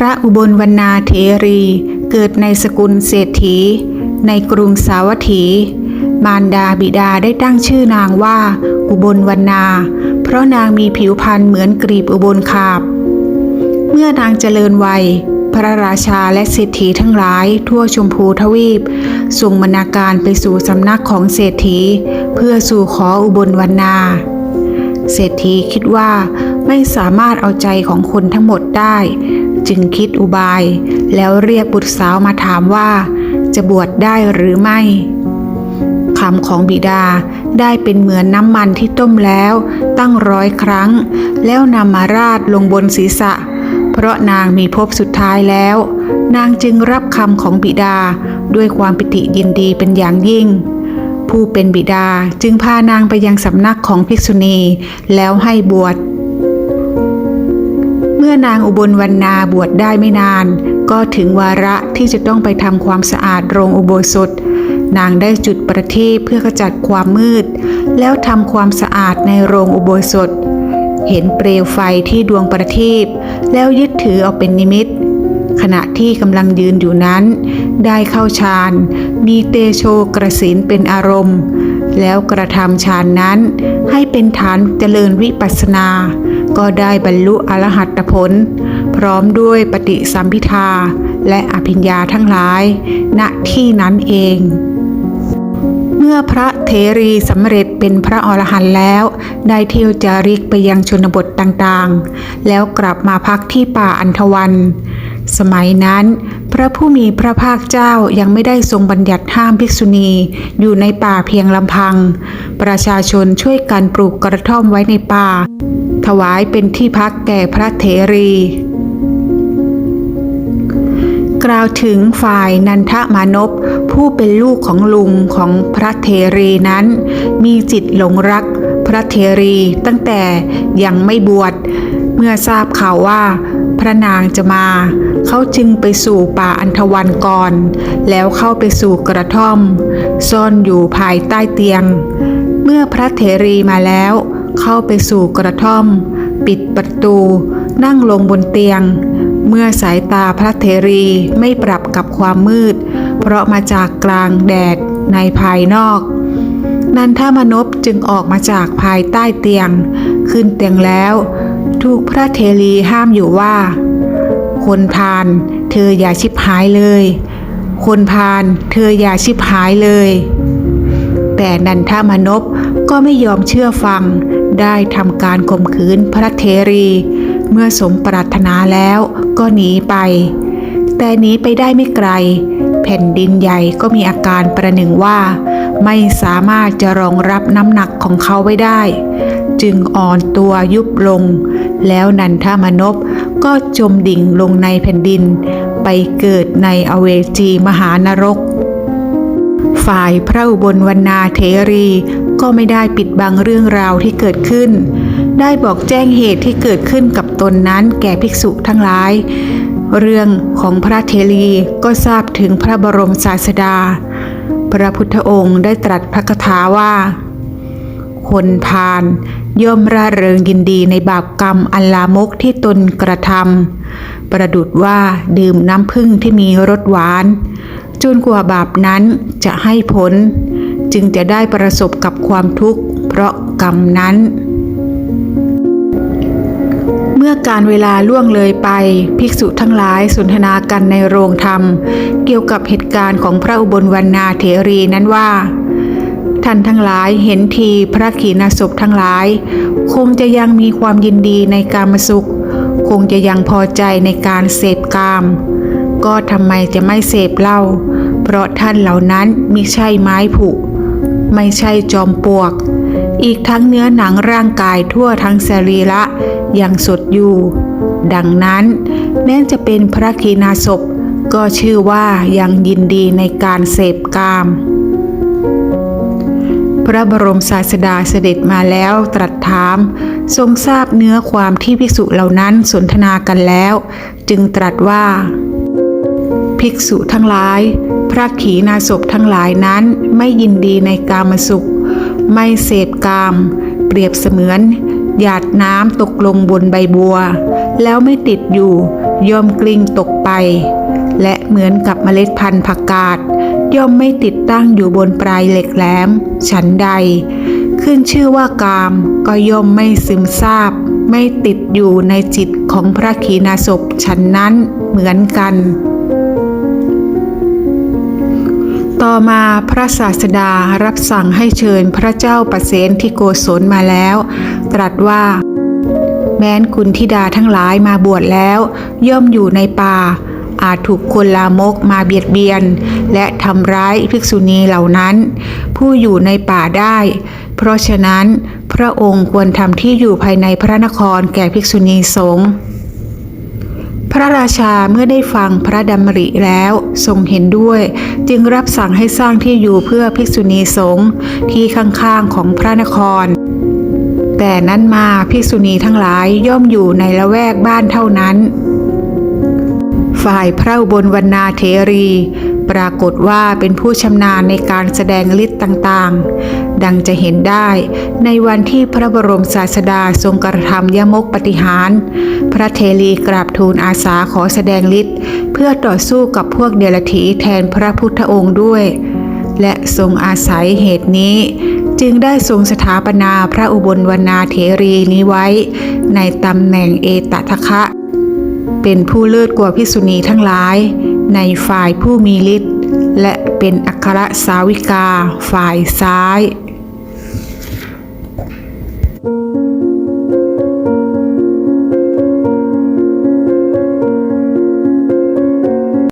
พระอุบลวรรณาเทรีเกิดในสกุลเศรษฐี ในกรุงสาวัตถี มารดาบิดาได้ตั้งชื่อนางว่า อุบลวรรณา เพราะนางมีผิวพรรณเหมือนกรีบอุบลคาบ เมื่อนางเจริญวัย พระราชาและเศรษฐีทั้งหลายทั่วชมพูทวีปส่งบรรณาการไปสู่สำนักของเศรษฐี เพื่อสู่ขออุบลวรรณาเศรษฐีคิดว่าไม่สามารถเอาใจของคนทั้งหมดได้ จึงคิดอุบาย แล้วเรียกบุตรสาวมาถามว่า จะบวชได้หรือไม่คำของบิดาได้เป็นเหมือนน้ำมันที่ต้มแล้วตั้งร้อยครั้ง แล้วนำมาราดลงบนศีรษะ เพราะนางมีภพสุดท้ายแล้ว นางจึงรับคำของบิดาด้วยความปิติยินดีเป็นอย่างยิ่ง ผู้เป็นบิดาจึงพานางไปยังสำนักของภิกษุณีแล้วให้บวช เมื่อนางอุบลวรรณาบวชได้ไม่นาน ก็ถึงวาระที่จะต้องไปทำความสะอาดโรงอุโบสถ นางได้จุดประทีปเพื่อขจัดความมืด แล้วทำความสะอาดในโรงอุโบสถ เห็นเปลวไฟที่ดวงประทีปแล้วยึดถือเอาเป็นนิมิต ขณะที่กำลังยืนอยู่นั้น ได้เข้าฌาน มีเตโชกระสินเป็นอารมณ์ แล้วกระทำฌานนั้นให้เป็นฐานเจริญวิปัสสนา ก็ได้บรรลุอรหัตผล พร้อมด้วยปฏิสัมพิทาและอภิญญาทั้งหลาย ณที่นั้นเอง เมื่อพระเทรีสำเร็จเป็นพระอรหันต์แล้ว ได้เที่ยวจาริกไปยังชนบทต่างๆ แล้วกลับมาพักที่ป่าอันธวัน สมัยนั้น พระผู้มีพระภาคเจ้ายังไม่ได้ทรงบัญญัติห้ามภิกษุณี อยู่ในป่าเพียงลำพัง ประชาชนช่วยกันปลูกกระท่อมไว้ในป่า ถวายเป็นที่พักแก่พระเทรีกล่าวถึงฝ่ายนันทมานพผู้เป็นลูกของลุงของพระเทรีนั้น มีจิตหลงรักพระเทรีตั้งแต่ยังไม่บวชเมื่อทราบข่าวว่า พระนางจะมา เขาจึงไปสู่ป่าอันธวันก่อน แล้วเข้าไปสู่กระท่อม ซ่อนอยู่ภายใต้เตียง เมื่อพระเทรีมาแล้ว เข้าไปสู่กระท่อม ปิดประตู นั่งลงบนเตียง เมื่อสายตาพระเทรีไม่ปรับกับความมืด เพราะมาจากกลางแดดในภายนอกนันทมนพจึงออกมาจากภายใต้เตียง ขึ้นเตียงแล้ว ถูกพระเทรีห้ามอยู่ว่า คนพาลเธออย่าชิบหายเลย คนพาลเธออย่าชิบหายเลย แต่นันทมนพก็ไม่ยอมเชื่อฟังได้ทำการข่มขืนพระเทรี เมื่อสมปรารถนาแล้วก็หนีไป แต่หนีไปได้ไม่ไกล แผ่นดินใหญ่ก็มีอาการประหนึ่งว่า ไม่สามารถจะรองรับน้ำหนักของเขาไว้ได้ จึงอ่อนตัวยุบลง แล้วนันทมนพก็จมดิ่งลงในแผ่นดิน ไปเกิดในอเวจีมหานรก ฝ่ายพระอุบลวรรณาเทรีก็ไม่ได้ปิดบังเรื่องราวที่เกิดขึ้น ได้บอกแจ้งเหตุที่เกิดขึ้นกับตนนั้นแก่ภิกษุทั้งหลาย เรื่องของพระเทรีก็ทราบถึงพระบรมศาสดา พระพุทธองค์ได้ตรัสพระคาถาว่า คนพาลย่อมร่าเริงยินดีในบาปกรรมอันลามกที่ตนกระทำประดุดว่าดื่มน้ำผึ้งที่มีรสหวาน จนกว่าบาปนั้นจะให้ผล จึงจะได้ประสบกับความทุกข์ เพราะกรรมนั้น เมื่อการเวลาล่วงเลยไป ภิกษุทั้งหลายสนทนากันในโรงธรรม เกี่ยวกับเหตุการณ์ของพระอุบลวรรณาเถรีนั้นว่า ท่านทั้งหลายเห็นทีพระขีณาสพทั้งหลาย คงจะยังมีความยินดีในการมสุข คงจะยังพอใจในการเสพกาม ก็ทำไมจะไม่เสพเล้าเพราะท่านเหล่านั้นมิใช่ไม้ผุ ไม่ใช่จอมปวก อีกทั้งเนื้อหนังร่างกายทั่วทั้งสรีระยังสดอยู่ ดังนั้น แม้จะเป็นพระขีณาสพก็ชื่อว่ายังยินดีในการเสพกาม พระบรมศาสดาเสด็จมาแล้วตรัสถาม ทรงทราบเนื้อความที่ภิกษุเหล่านั้นสนทนากันแล้ว จึงตรัสว่า ภิกษุทั้งหลาย พระขีณาสพทั้งหลายนั้นไม่ยินดีในกามสุข ไม่เสพกาม เปรียบเสมือน หยาดน้ำตกลงบนใบบัว แล้วไม่ติดอยู่ย่อมกลิ้งตกไป และเหมือนกับเมล็ดพันธุ์ผักกาด ย่อมไม่ติดตั้งอยู่บนปลายเหล็กแหลม ฉันใด ขึ้นชื่อว่ากามก็ย่อมไม่ซึมซาบ ไม่ติดอยู่ในจิตของพระขีณาสพฉันนั้นเหมือนกัน ต่อมาพระศาสดารับสั่งให้เชิญพระเจ้าประเสนที่โกศลมาแล้ว ตรัสว่าแม้นคุณธิดาทั้งหลายมาบวชแล้ว ย่อมอยู่ในป่า อาจถูกคนลามกมาเบียดเบียน และทำร้ายภิกษุณีเหล่านั้น ผู้อยู่ในป่าได้ เพราะฉะนั้น พระองค์ควรทำที่อยู่ภายในพระนครแก่ภิกษุณีสงฆ์พระราชาเมื่อได้ฟังพระดำริแล้วทรงเห็นด้วย จึงรับสั่งให้สร้างที่อยู่เพื่อภิกษุณีสงฆ์ที่ข้างๆของพระนคร แต่นั้นมาภิกษุณีทั้งหลายย่อมอยู่ในละแวกบ้านเท่านั้น ฝ่ายพระอุบลวรรณาเทรี ปรากฏว่าเป็นผู้ชำนาญในการแสดงฤทธิ์ต่างๆ ดังจะเห็นได้ในวันที่พระบรมศาสดาทรงกระทำยมกปฏิหาร พระเทรีกราบทูลอาสาขอแสดงฤทธิ์เพื่อต่อสู้กับพวกเดรัจฉีแทนพระพุทธองค์ด้วย และทรงอาศัยเหตุนี้จึงได้ทรงสถาปนาพระอุบลวรรณาเถรีนี้ไว้ ในตำแหน่งเอตทะคะ เป็นผู้เลิศกว่าพิษุณีทั้งหลาย ในฝ่ายผู้มีฤทธิ์และเป็นอัครสาวิกาฝ่ายซ้าย